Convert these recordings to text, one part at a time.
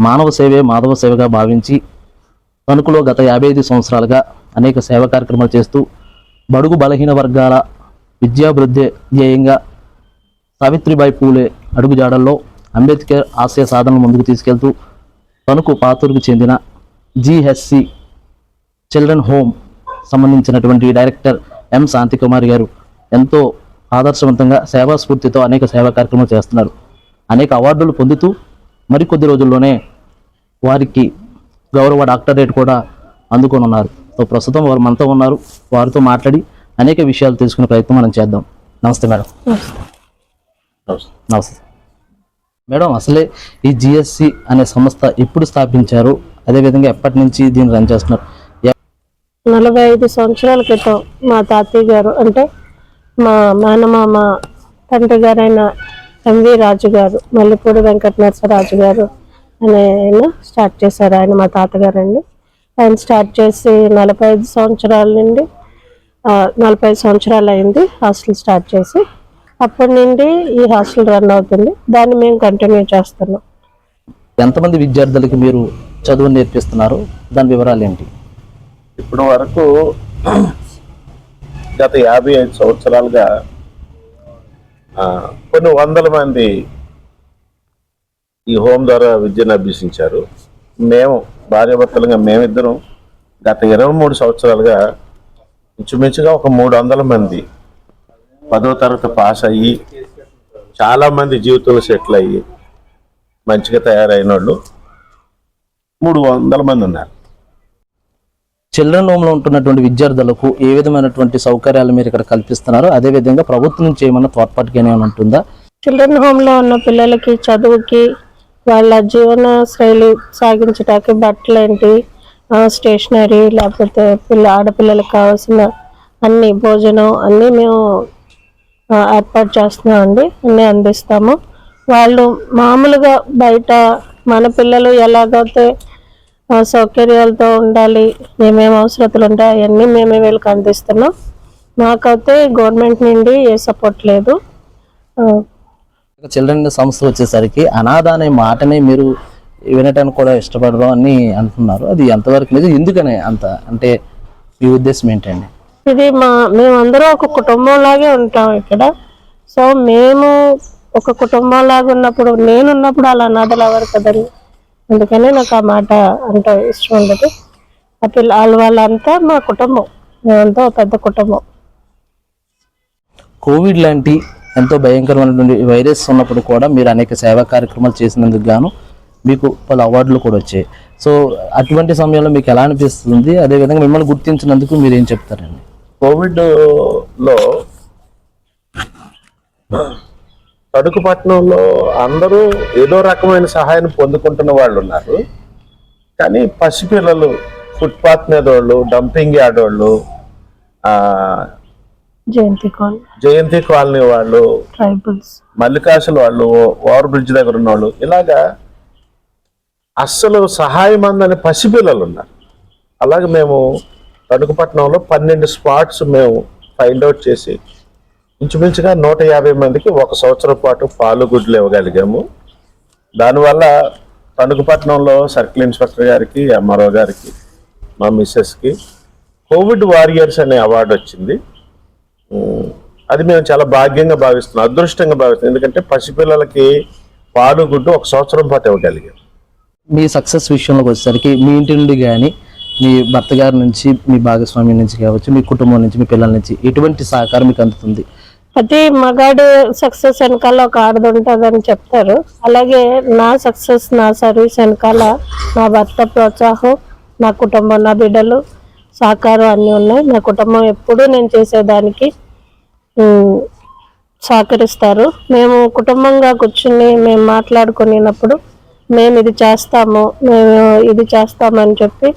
మానవ సేవే మాధవ సేవగా భావించి తణుకులో గత యాభై ఐదు సంవత్సరాలుగా అనేక సేవా కార్యక్రమాలు చేస్తూ బడుగు బలహీన వర్గాల విద్యాభివృద్ధి ధ్యేయంగా సావిత్రిబాయి పూలే అడుగుజాడల్లో అంబేద్కర్ ఆశయ సాధనలు ముందుకు తీసుకెళ్తూ తణుకు పాతూరుకు చెందిన జిహెచ్సి చిల్డ్రన్ హోమ్ సంబంధించినటువంటి డైరెక్టర్ ఎం శాంతికుమార్ గారు ఎంతో ఆదర్శవంతంగా సేవా స్ఫూర్తితో అనేక సేవా కార్యక్రమాలు చేస్తున్నారు. అనేక అవార్డులు పొందుతూ మరికొద్ది రోజుల్లోనే వారికి గౌరవ డాక్టరేట్ కూడా అందుకొని ఉన్నారు. సో ప్రస్తుతం వారు మనతో ఉన్నారు. వారితో మాట్లాడి అనేక విషయాలు తెలుసుకునే ప్రయత్నం మనం చేద్దాం. నమస్తే మేడం. నమస్తే. మేడం అసలే ఈ జిఎస్సి అనే సంస్థ ఎప్పుడు స్థాపించారు? అదేవిధంగా ఎప్పటి నుంచి దీన్ని రన్ చేస్తున్నారు? నలభై ఐదు సంవత్సరాల క్రితం మా తాతయ్య గారు అంటే మా మేనమామ తండ్రి గారైన ఎంవి రాజు గారు మల్లెపూడి వెంకట నరసరాజు గారు అనే ఆయన స్టార్ట్ చేశారు ఆయన మా తాతగారండి. ఆయన స్టార్ట్ చేసి నలభై ఐదు సంవత్సరాల నుండి నలభై ఐదు సంవత్సరాలు అయింది హాస్టల్ స్టార్ట్ చేసి. అప్పటి నుండి ఈ హాస్టల్ రన్ అవుతుంది. దాన్ని మేము కంటిన్యూ చేస్తున్నాం. ఎంతమంది విద్యార్థులకి మీరు చదువు నేర్పిస్తున్నారు? దాని వివరాలు ఏంటి? ఇప్పటి వరకు గత యాభై ఐదు సంవత్సరాలుగా కొన్ని వందల మంది ఈ హోమ్ ద్వారా విద్యను అభ్యసించారు. మేము భార్యాభర్తలుగా మేమిద్దరం గత ఇరవై మూడు సంవత్సరాలుగా ఇంచుమించుగా ఒక మూడు వందల మంది పదో తరగతి పాస్ అయ్యి చాలా మంది జీవితంలో సెటిల్ అయ్యి మంచిగా తయారైన వాళ్ళు మూడు వందల మంది ఉన్నారు. చిల్డ్రన్ హోమ్లో ఉంటున్నటువంటి విద్యార్థులకు ఏ విధమైనటువంటి సౌకర్యాలు మీరు ఇక్కడ కల్పిస్తున్నారు అదేవిధంగా ప్రభుత్వం నుంచి ఏమైనా తోడ్పాటుగా ఏమైనా ఉంటుందా? చిల్డ్రన్ హోమ్లో ఉన్న పిల్లలకి చదువుకి వాళ్ళ జీవన శైలి సాగించడానికి బట్టలు ఏంటి స్టేషనరీ లేకపోతే పిల్ల ఆడపిల్లలకు కావాల్సిన అన్ని భోజనం అన్నీ మేము ఏర్పాటు చేస్తున్నామండి అన్నీ అందిస్తాము. వాళ్ళు మామూలుగా బయట మన పిల్లలు ఎలాగైతే సౌకర్యాలతో ఉండాలి ఏమేమి అవసరతలు ఉంటాయి అవన్నీ మేమే వీళ్ళకి అందిస్తున్నాం. మాకైతే గవర్నమెంట్ నుండి ఏ సపోర్ట్ లేదు. చిల్డ్రన్ సంస్థ వచ్చేసరికి అనాథ అనే మాటని మీరు వినటానికి కూడా ఇష్టపడరు అని అంటున్నారు. అది ఎంతవరకు లేదు? ఎందుకని అంత? అంటే మీ ఉద్దేశం ఏంటండి? ఇది మా మేమందరం ఒక కుటుంబం లాగే ఉంటాం ఇక్కడ. సో మేము ఒక కుటుంబం లాగా ఉన్నప్పుడు నేను ఉన్నప్పుడు అలా అనాథలు ఎవరు కదండి అందుకని నాకు ఆ మాట అంటే ఇష్టం ఉండదు. ఆ పిల్ల వాళ్ళ వాళ్ళంతా మా కుటుంబం. మేమంతా పెద్ద కుటుంబం. కోవిడ్ లాంటి ఎంతో భయంకరమైనటువంటి వైరస్ ఉన్నప్పుడు కూడా మీరు అనేక సేవా కార్యక్రమాలు చేసినందుకు గాను మీకు పలు అవార్డులు కూడా వచ్చాయి. సో అటువంటి సమయంలో మీకు ఎలా అనిపిస్తుంది? అదేవిధంగా మిమ్మల్ని గుర్తించినందుకు మీరు ఏం చెప్తారండి? కోవిడ్లో లో పట్టణంలో అందరూ ఏదో రకమైన సహాయం పొందుకుంటున్న వాళ్ళు ఉన్నారు. కానీ పసిపిల్లలు ఫుట్పాత్ మీద వాళ్ళు డంపింగ్ యార్డ్ వాళ్ళు జయంతి కాల్. జయంతి కాలనీ వాళ్ళు ట్రైబల్స్. మల్లికాసుల వాళ్ళు ఓవర్ బ్రిడ్జ్ దగ్గర ఉన్న వాళ్ళు ఇలాగా అస్సలు సహాయం అందని పసిపిల్లలు ఉన్నారు. అలాగే మేము తణుకుపట్నంలో పన్నెండు స్పాట్స్ మేము ఫైండ్ అవుట్ చేసి ఇంచుమించుగా నూట యాభై మందికి ఒక సంవత్సరం పాటు పాలు గుడ్లు ఇవ్వగలిగాము. దానివల్ల తణుకుపట్నంలో సర్కిల్ ఇన్స్పెక్టర్ గారికి ఎంఆర్ఓ గారికి మా మిస్సెస్కి కోవిడ్ వారియర్స్ అనే అవార్డు వచ్చింది. అది మేము చాలా భాగ్యంగా భావిస్తున్నాం అదృష్టంగా భావిస్తున్నాం. ఎందుకంటే పసిపిల్లలకి పాలు గుడ్డు ఒక సంవత్సరం పాటు ఇవ్వగలిగాం. మీ సక్సెస్ విషయంలోకి వచ్చేసరికి మీ ఇంటి నుండి కానీ మీ భర్త గారి నుంచి మీ భాగస్వామి నుంచి కావచ్చు మీ కుటుంబం నుంచి మీ పిల్లల నుంచి ఎటువంటి సహకారం మీకు అందుతుంది? ప్రతి మగాడు సక్సెస్ వెనకాల ఒక ఆడది ఉంటుందని చెప్తారు. అలాగే నా సక్సెస్ నా సర్వీస్ వెనకాల నా భర్త ప్రోత్సాహం నా కుటుంబం నా బిడ్డలు సహకారం అన్నీ ఉన్నాయి. నా కుటుంబం ఎప్పుడూ నేను చేసేదానికి సహకరిస్తారు. మేము కుటుంబంగా కూర్చుని మేము మాట్లాడుకునేటప్పుడు మేము ఇది చేస్తాము మేము ఇది చేస్తామని చెప్పి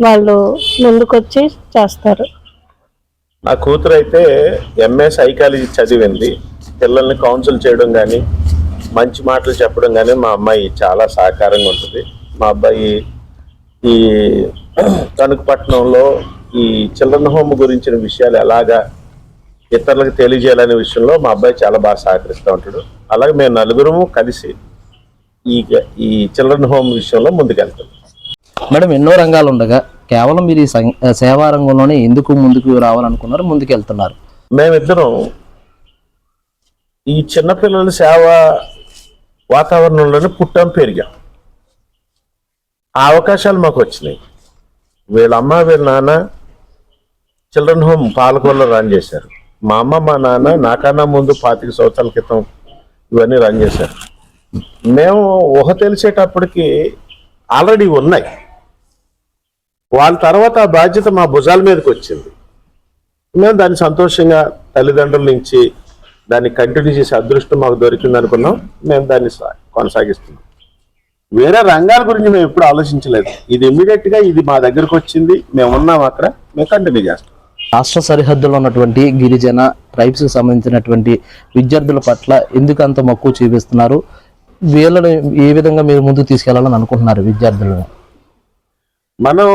వాళ్ళు ముందుకొచ్చి చేస్తారు. నా కూతురు అయితే ఎంఏ సైకాలజీ చదివింది. పిల్లల్ని కౌన్సిల్ చేయడం కానీ మంచి మాటలు చెప్పడం కానీ మా అమ్మాయి చాలా సహకారంగా ఉంటుంది. మా అబ్బాయి ఈ తణుకుపట్నంలో ఈ చిల్డ్రన్ హోమ్ గురించిన విషయాలు ఎలాగా ఇతరులకు తెలియజేయాలనే విషయంలో మా అబ్బాయి చాలా బాగా సహకరిస్తూ ఉంటాడు. అలాగే మేము నలుగురము కలిసి ఈ ఈ చిల్డ్రన్ హోమ్ విషయంలో ముందుకెళ్తుంది మేడం ఎన్నో రంగాలు ఉండగా కేవలం మీరు ఈ సేవా రంగంలోనే ఎందుకు ముందుకు రావాలనుకున్నారు ముందుకు వెళ్తున్నారు మేమిద్దరం ఈ చిన్నపిల్లల సేవ వాతావరణంలోనే పుట్టాం పెరిగాం. ఆ అవకాశాలు మాకు వచ్చినాయి. వీళ్ళ అమ్మ వీళ్ళ నాన్న చిల్డ్రన్ హోమ్ పాలకొల్లో రన్ చేశారు. మా అమ్మ మా నాన్న నాకన్నా ముందు పాతిక సంవత్సరాల క్రితం ఇవన్నీ రన్ చేశారు. మేము ఊహ తెలిసేటప్పటికి ఆల్రెడీ ఉన్నాయి. వాళ్ళ తర్వాత ఆ బాధ్యత మా భుజాల మీదకి వచ్చింది. మేము దాన్ని సంతోషంగా తల్లిదండ్రుల నుంచి దాన్ని కంటిన్యూ చేసే అదృష్టం మాకు దొరికింది అనుకున్నాం మేము దాన్ని సా- కొనసాగిస్తున్నాం. వేరే రంగాల గురించి మేము ఎప్పుడు ఆలోచించలేదు. ఇది ఇమీడియట్గా ఇది మా దగ్గరకు వచ్చింది. మేము ఉన్నాం అక్కడ. మేము కంటిన్యూ చేస్తాం. రాష్ట్ర సరిహద్దులో ఉన్నటువంటి గిరిజన ట్రైబ్స్కి సంబంధించినటువంటి విద్యార్థుల పట్ల ఎందుకు అంత మక్కువ చూపిస్తున్నారు? వీళ్ళని ఏ విధంగా మీరు ముందుకు తీసుకెళ్ళాలని అనుకుంటున్నారు విద్యార్థులను? మనం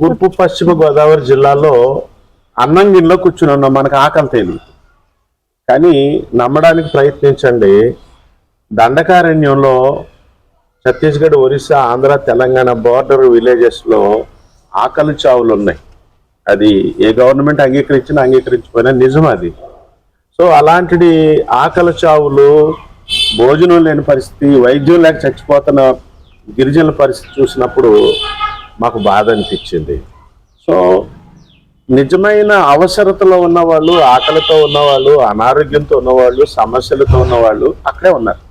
తూర్పు పశ్చిమ గోదావరి జిల్లాలో అన్నంగిల్లో కూర్చుని ఉన్నాం. మనకు ఆకలి తెలియదు కానీ నమ్మడానికి ప్రయత్నించండి. దండకారణ్యంలో ఛత్తీస్గఢ్ ఒరిస్సా ఆంధ్ర తెలంగాణ బోర్డర్ విలేజెస్లో ఆకలి చావులు ఉన్నాయి అది ఏ గవర్నమెంట్ అంగీకరించినా అంగీకరించిపోయినా నిజం అది. సో అలాంటిది ఆకలి చావులు భోజనం లేని పరిస్థితి వైద్యం లేక చచ్చిపోతున్న గిరిజనుల పరిస్థితి చూసినప్పుడు మాకు బాధ అనిపించింది. సో నిజమైన అవసరతలో ఉన్నవాళ్ళు ఆకలితో ఉన్నవాళ్ళు అనారోగ్యంతో ఉన్నవాళ్ళు సమస్యలతో ఉన్నవాళ్ళు అక్కడే ఉన్నారు.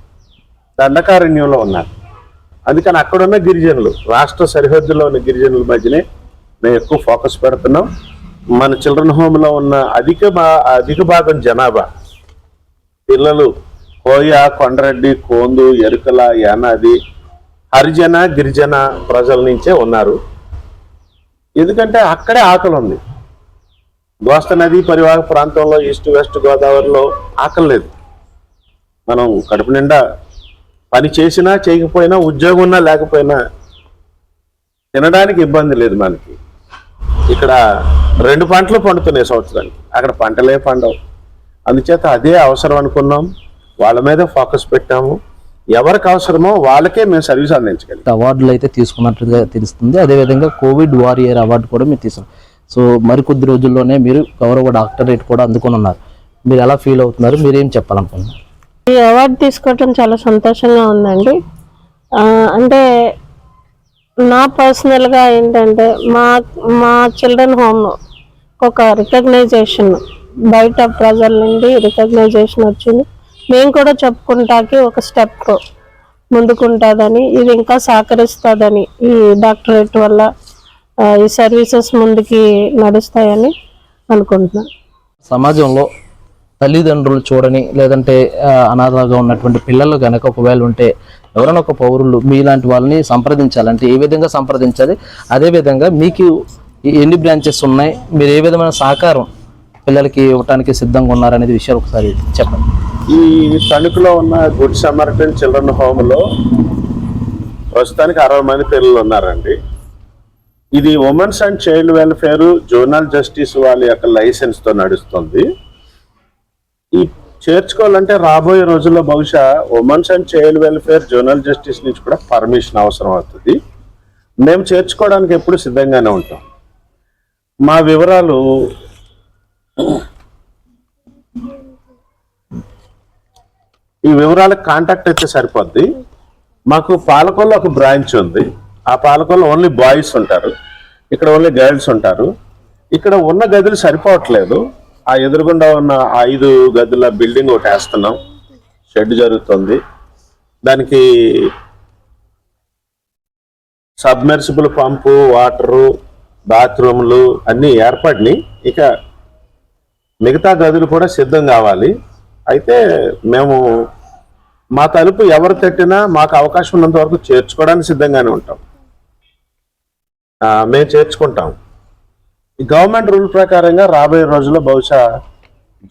దండకారణ్యంలో ఉన్నారు. అందుకని అక్కడున్న గిరిజనులు రాష్ట్ర సరిహద్దులో ఉన్న గిరిజనుల మధ్యనే మేము ఎక్కువ ఫోకస్ పెడుతున్నాం. మన చిల్డ్రన్ హోమ్లో ఉన్న అధిక అధిక భాగం జనాభా. పిల్లలు కోయ కొండరెడ్డి కోందు ఎరుకల యానాది హరిజన గిరిజన ప్రజల నుంచే ఉన్నారు. ఎందుకంటే అక్కడే ఆకలి ఉంది. దోస్త నది పరివాహక ప్రాంతంలో ఈస్ట్ వెస్ట్ గోదావరిలో ఆకలి లేదు. మనం కడుపు నిండా పని చేసినా చేయకపోయినా ఉద్యోగం ఉన్నా లేకపోయినా తినడానికి ఇబ్బంది లేదు మనకి. ఇక్కడ రెండు పంటలు పండుతున్నాయి సంవత్సరానికి. అక్కడ పంటలే పండవు. అందుచేత అదే అవసరం అనుకున్నాం. వాళ్ళ మీద ఫోకస్ పెట్టాము. ఎవరికి అవసరమో వాళ్ళకే మేము సర్వీస్ అందించగలం అవార్డులు అయితే తీసుకున్నట్టుగా తెలుస్తుంది. అదేవిధంగా కోవిడ్ వారియర్ అవార్డు కూడా మీరు తీసుకున్నారు సో మరికొద్ది రోజుల్లోనే మీరు గౌరవ డాక్టరేట్ కూడా అందుకొని ఉన్నారు. మీరు ఎలా ఫీల్ అవుతున్నారు? మీరేం చెప్పాలనుకుంటున్నారు? ఈ అవార్డు తీసుకోవటం చాలా సంతోషంగా ఉందండి. అంటే నా పర్సనల్గా ఏంటంటే మా మా చిల్డ్రన్ హోమ్ ఒక రికగ్నైజేషన్ బయట ప్రజల నుండి రికగ్నైజేషన్ వచ్చింది. మేము కూడా చెప్పుకుంటాకి ఒక స్టెప్ ముందుకుంటుందని ఇది ఇంకా సహకరిస్తుందని ఈ డాక్టరేట్ వల్ల ఈ సర్వీసెస్ ముందుకి నడుస్తాయని అనుకుంటున్నాను. సమాజంలో తల్లిదండ్రులు చూడని లేదంటే అనాథగా ఉన్నటువంటి పిల్లలు కనుక ఒకవేళ ఉంటే ఎవరైనా ఒక పౌరులు మీలాంటి వాళ్ళని సంప్రదించాలంటే ఏ విధంగా సంప్రదించాలి? అదే విధంగా మీకు ఎన్ని బ్రాంచెస్ ఉన్నాయి? మీరు ఏ విధమైన సహకారం పిల్లలకి ఇవ్వటానికి సిద్ధంగా ఉన్నారనేది విషయాలు ఒకసారి చెప్పండి. ఈ తణుకులో ఉన్న గుడ్ సమర్టన్ చిల్డ్రన్ హోమ్లో ప్రస్తుతానికి అరవై మంది పిల్లలు ఉన్నారండి. ఇది women's and child welfare zonal justice వాళ్ళ యొక్క లైసెన్స్తో నడుస్తుంది. ఈ చేర్చుకోవాలంటే రాబోయే రోజుల్లో బహుశా women's and child welfare zonal justice నుంచి కూడా పర్మిషన్ అవసరం అవుతుంది. మేము చేర్చుకోవడానికి ఎప్పుడు సిద్ధంగానే ఉంటాం. మా వివరాలు ఈ వివరాలకు కాంటాక్ట్ అయితే సరిపోద్ది. మాకు పాలకొల్లో ఒక బ్రాంచ్ ఉంది. ఆ పాలకొల్లో ఓన్లీ బాయ్స్ ఉంటారు. ఇక్కడ ఓన్లీ గర్ల్స్ ఉంటారు. ఇక్కడ ఉన్న గదులు సరిపోవట్లేదు. ఆ ఎదురుగుండా ఉన్న ఐదు గదుల బిల్డింగ్ ఒకటి వేస్తున్నాం. షెడ్ జరుగుతుంది. దానికి సబ్మెర్సిబుల్ పంపు వాటరు బాత్రూమ్లు అన్నీ ఏర్పడినాయి. ఇక మిగతా గదులు కూడా సిద్ధం కావాలి. అయితే మేము మా తలుపు ఎవరు తట్టినా మాకు అవకాశం ఉన్నంత వరకు చేర్చుకోవడానికి సిద్ధంగానే ఉంటాం. మేము చేర్చుకుంటాం. గవర్నమెంట్ రూల్ ప్రకారంగా రాబోయే రోజుల్లో బహుశా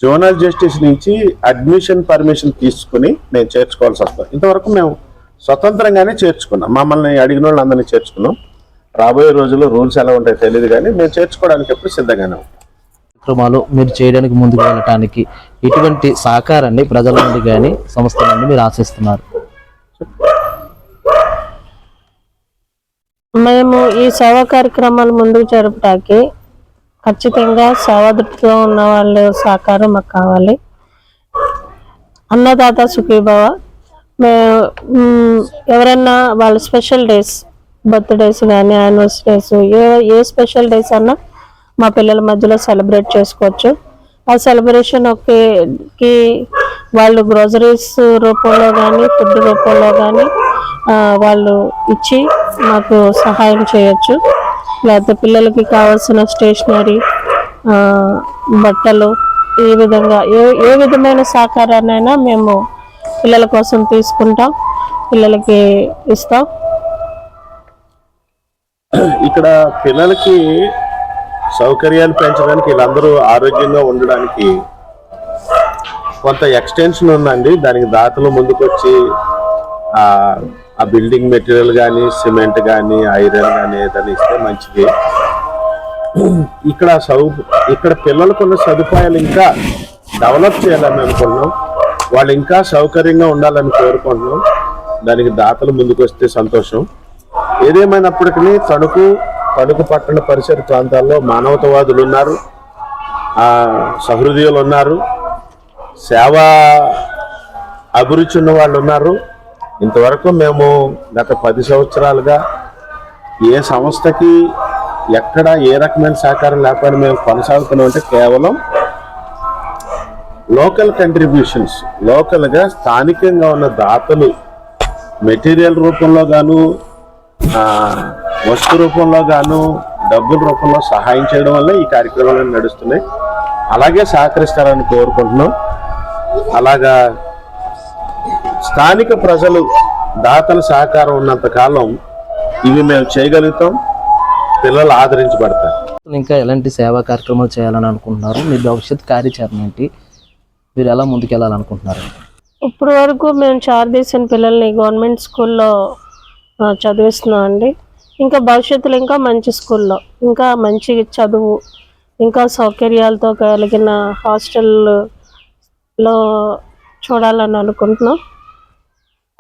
జోనల్ జస్టిస్ నుంచి అడ్మిషన్ పర్మిషన్ తీసుకుని మేము చేర్చుకోవాల్సి వస్తాం ఇంతవరకు మేము స్వతంత్రంగానే చేర్చుకున్నాం. మమ్మల్ని అడిగిన వాళ్ళు చేర్చుకున్నాం. రాబోయే రోజుల్లో రూల్స్ ఎలా ఉంటాయో తెలియదు కానీ మేము చేర్చుకోవడానికి ఎప్పుడు సిద్ధంగానే ఉంటాం కార్యక్రమాలు మీరు చేయడానికి ముందుకు వెళ్ళటానికి ఇటువంటి సహకారాన్ని ప్రజల నుండి కానీ సంస్థల నుండి మీరు ఆశిస్తున్నారు. మేము ఈ సేవా కార్యక్రమాలు ముందుకు జరపడానికి ఖచ్చితంగా సేవాదృష్టితో ఉన్న వాళ్ళ సహకారం మాకు కావాలి. అన్నదాత సుఖీభావ. మేము ఎవరన్నా వాళ్ళ స్పెషల్ డేస్ బర్త్డేస్ కానీ యానివర్సరీస్ ఏ ఏ స్పెషల్ డేస్ అన్నా మా పిల్లల మధ్యలో సెలబ్రేట్ చేసుకోవచ్చు. ఆ సెలబ్రేషన్కి వాళ్ళు గ్రోసరీస్ రూపంలో కానీ ఫుడ్ రూపంలో కానీ వాళ్ళు ఇచ్చి మాకు సహాయం చేయొచ్చు. లేకపోతే పిల్లలకి కావాల్సిన స్టేషనరీ బట్టలు ఈ విధంగా ఏ ఏ విధమైన సహకారాన్నైనా మేము పిల్లల కోసం తీసుకుంటాం పిల్లలకి ఇస్తాం. ఇక్కడ పిల్లలకి సౌకర్యాలు పెంచడానికి వీళ్ళందరూ ఆరోగ్యంగా ఉండడానికి కొంత ఎక్స్టెన్షన్ ఉందండి. దానికి దాతలు ముందుకొచ్చి ఆ బిల్డింగ్ మెటీరియల్ కానీ సిమెంట్ కానీ ఐరన్ కానీ ఏదైనా ఇస్తే మంచిది. ఇక్కడ సౌ ఇక్కడ పిల్లలకున్న సదుపాయాలు ఇంకా డెవలప్ చేయాలని అనుకుంటున్నాం. వాళ్ళు ఇంకా సౌకర్యంగా ఉండాలని కోరుకుంటున్నాం. దానికి దాతలు ముందుకు వస్తే సంతోషం. ఏదేమైనప్పటికీ తణుకు తణుకు పట్టణ పరిసర ప్రాంతాల్లో మానవతవాదులు ఉన్నారు. ఆ సహృదయులు ఉన్నారు. సేవా అభిరుచి ఉన్న వాళ్ళు ఉన్నారు. ఇంతవరకు మేము గత పది సంవత్సరాలుగా ఏ సంస్థకి ఎక్కడ ఏ రకమైన సహకారం లేకపోయినా మేము కొనసాగుతున్నాం అంటే కేవలం లోకల్ కంట్రిబ్యూషన్స్ లోకల్గా స్థానికంగా ఉన్న దాతలు మెటీరియల్ రూపంలో గాను వస్తు రూపంలో గాను డబ్బుల రూపంలో సహాయం చేయడం వల్ల ఈ కార్యక్రమాలు నడుస్తున్నాయి. అలాగే సహకరిస్తారని కోరుకుంటున్నాం. అలాగా స్థానిక ప్రజలు దాతల సహకారం ఉన్నంత కాలం ఇవి మేము చేయగలుగుతాం. పిల్లలు ఆదరించబడతారు. ఇంకా ఎలాంటి సేవా కార్యక్రమాలు చేయాలని అనుకుంటున్నారు? మీ భవిష్యత్ కార్యాచరణ ఏంటి? మీరు ఎలా ముందుకెళ్ళాలనుకుంటున్నారు? ఇప్పుడు వరకు మేము చార్దీసిన పిల్లల్ని గవర్నమెంట్ స్కూల్లో చదివిస్తున్నాం అండి. ఇంకా భవిష్యత్తులో ఇంకా మంచి స్కూల్లో ఇంకా మంచి చదువు ఇంకా సౌకర్యాలతో కలిగిన హాస్టల్లో చూడాలని అనుకుంటున్నాం.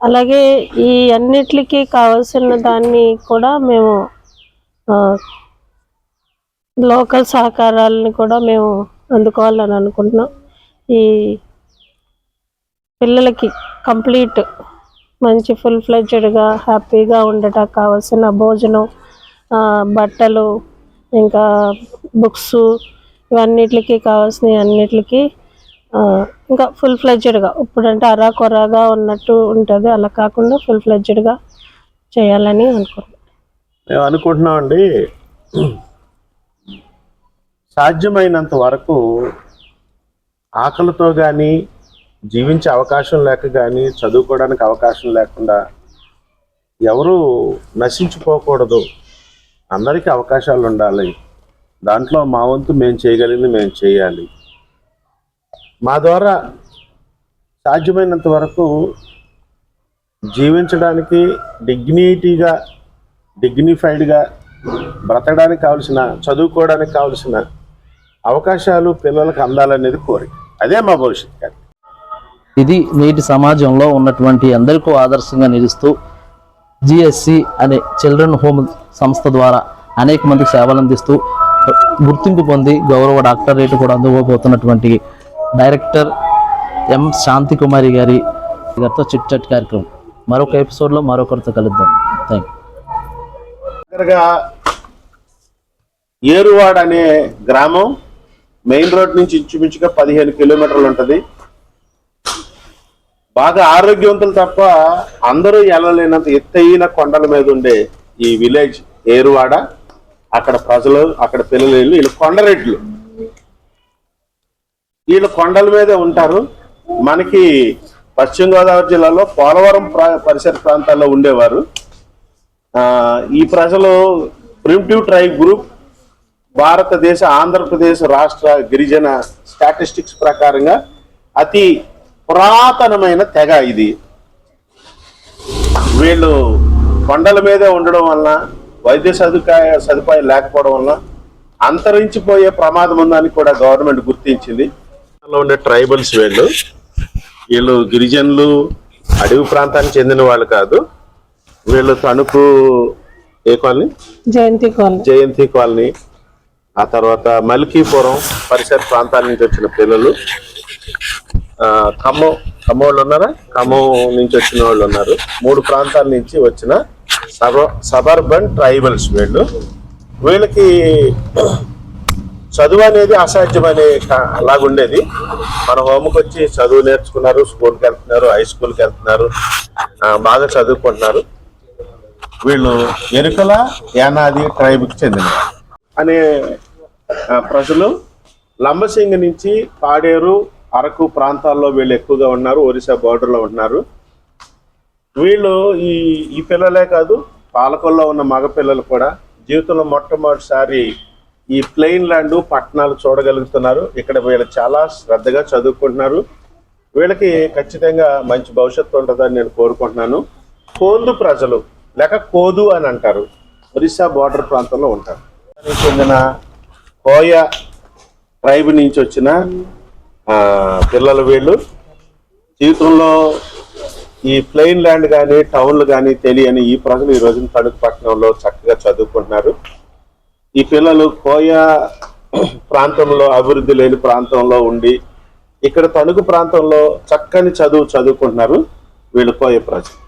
అలాగే ఈ అన్నిటికీ కావాల్సిన దాన్ని కూడా మేము లోకల్ సహకారాలని కూడా మేము అందుకోవాలని అనుకుంటున్నాం. ఈ పిల్లలకి కంప్లీట్ మంచి ఫుల్ ఫ్లెడ్జెడ్గా హ్యాపీగా ఉండటానికి కావాల్సిన భోజనం బట్టలు ఇంకా బుక్స్ ఇవన్నిటికి కావాల్సిన అన్నిటికి ఇంకా ఫుల్ ఫ్లెడ్జెడ్గా ఇప్పుడంటే అరా కొరాగా ఉన్నట్టు ఉంటుంది. అలా కాకుండా ఫుల్ ఫ్లెడ్జెడ్గా చేయాలని అనుకుంటున్నాను మేము అనుకుంటున్నామండి సాధ్యమైనంత వరకు ఆకలితో కానీ జీవించే అవకాశం లేక కానీ చదువుకోవడానికి అవకాశం లేకుండా ఎవరు నశించిపోకూడదు. అందరికీ అవకాశాలు ఉండాలి. దాంట్లో మా వంతు మేము చేయగలిగింది మేము చేయాలి. మా ద్వారా సాధ్యమైనంత వరకు జీవించడానికి డిగ్నిటీగా డిగ్నిఫైడ్గా బ్రతకడానికి కావలసిన చదువుకోవడానికి కావలసిన అవకాశాలు పిల్లలకు అందాలనేది కోరిక. అదే మా భవిష్యత్ కార్యక్రమం ఇది నేటి సమాజంలో ఉన్నటువంటి అందరికీ ఆదర్శంగా నిలుస్తూ జిఎస్సి అనే చిల్డ్రన్ హోమ్ సంస్థ ద్వారా అనేక మందికి సేవలు అందిస్తూ గుర్తింపు పొంది గౌరవ డాక్టరేట్ కూడా అందుకోబోతున్నటువంటి డైరెక్టర్ ఎం శాంతి కుమారి గారి గారితో చిట్ చట్ కార్యక్రమం. మరొక ఎపిసోడ్లో మరొకరితో కలుద్దాం. థ్యాంక్ యూ ఏరువాడ అనే గ్రామం మెయిన్ రోడ్ నుంచి ఇంచుమించుగా పదిహేను కిలోమీటర్లు ఉంటుంది. బాగా ఆరోగ్యవంతులు తప్ప అందరూ వెళ్ళలేనంత ఎత్తైన కొండల మీద ఉండే ఈ విలేజ్ ఏరువాడ. అక్కడ ప్రజలు అక్కడ పిల్లలు వీళ్ళు కొండరెడ్లు. వీళ్ళు కొండల మీదే ఉంటారు. మనకి పశ్చిమ గోదావరి జిల్లాలో పోలవరం ప్రా- పరిసర ప్రాంతాల్లో ఉండేవారు. ఈ ప్రజలు ప్రిమిటివ్ ట్రైబ్ గ్రూప్ భారతదేశ ఆంధ్రప్రదేశ్ రాష్ట్ర గిరిజన స్టాటిస్టిక్స్ ప్రకారంగా అతి పురాతనమైన తెగ ఇది. వీళ్ళు కొండల మీదే ఉండడం వలన వైద్య సదుపాయ సదుపాయం లేకపోవడం వలన అంతరించిపోయే ప్రమాదం ఉందని కూడా గవర్నమెంట్ గుర్తించింది. లో ఉండే ట్రైబల్స్ వీళ్ళు వీళ్ళు గిరిజనులు అడవి ప్రాంతానికి చెందిన వాళ్ళు కాదు. వీళ్ళు తణుకు ఏ colony? Jayanthi colony. Jayanthi colony. ఆ తర్వాత మల్కీపురం పరిసర ప్రాంతాల నుంచి వచ్చిన పిల్లలు. ఖమ్మం ఖమ్మం వాళ్ళు ఉన్నారా? ఖమ్మం నుంచి వచ్చిన వాళ్ళు ఉన్నారు. మూడు ప్రాంతాల నుంచి వచ్చిన సబ సబర్బన్ ట్రైబల్స్ వీళ్ళు. వీళ్ళకి చదువు అనేది అసాధ్యం అనే కా- మన హోమ్కి వచ్చి చదువు నేర్చుకున్నారు స్కూల్కి వెళ్తున్నారు హై స్కూల్కి వెళ్తున్నారు బాగా చదువుకుంటున్నారు. వీళ్ళు ఎరుకల యానాది ట్రైబ్కి చెందిన అనే ప్రజలు లంబసింగ్ నుంచి పాడేరు అరకు ప్రాంతాల్లో వీళ్ళు ఎక్కువగా ఉన్నారు ఒరిస్సా బార్డర్లో ఉన్నారు వీళ్ళు ఈ ఈ పిల్లలే కాదు పాలకొల్లో ఉన్న మగ పిల్లలు కూడా జీవితంలో మొట్టమొదటిసారి ఈ ప్లెయిన్ ల్యాండ్ పట్టణాలు చూడగలుగుతున్నారు. ఇక్కడ వీళ్ళు చాలా శ్రద్ధగా చదువుకుంటున్నారు. వీళ్ళకి ఖచ్చితంగా మంచి భవిష్యత్తు ఉంటుందని నేను కోరుకుంటున్నాను. కోందు ప్రజలు లేక కోదు అని అంటారు. ఒరిస్సా బార్డర్ ప్రాంతంలో ఉంటారు. చెందిన కోయ ట్రైబ్ నుంచి వచ్చిన పిల్లలు వీళ్ళు. జీవితంలో ఈ ప్లెయిన్ ల్యాండ్ కానీ టౌన్లు కానీ తెలియని ఈ ప్రజలు ఈ రోజున తణుకు పట్టణంలో చక్కగా చదువుకుంటున్నారు. ఈ పిల్లలు కోయ ప్రాంతంలో అభివృద్ధి లేని ప్రాంతంలో ఉండి ఇక్కడ తణుకు ప్రాంతంలో చక్కని చదువు చదువుకుంటున్నారు వీళ్ళు కోయ ప్రజలు.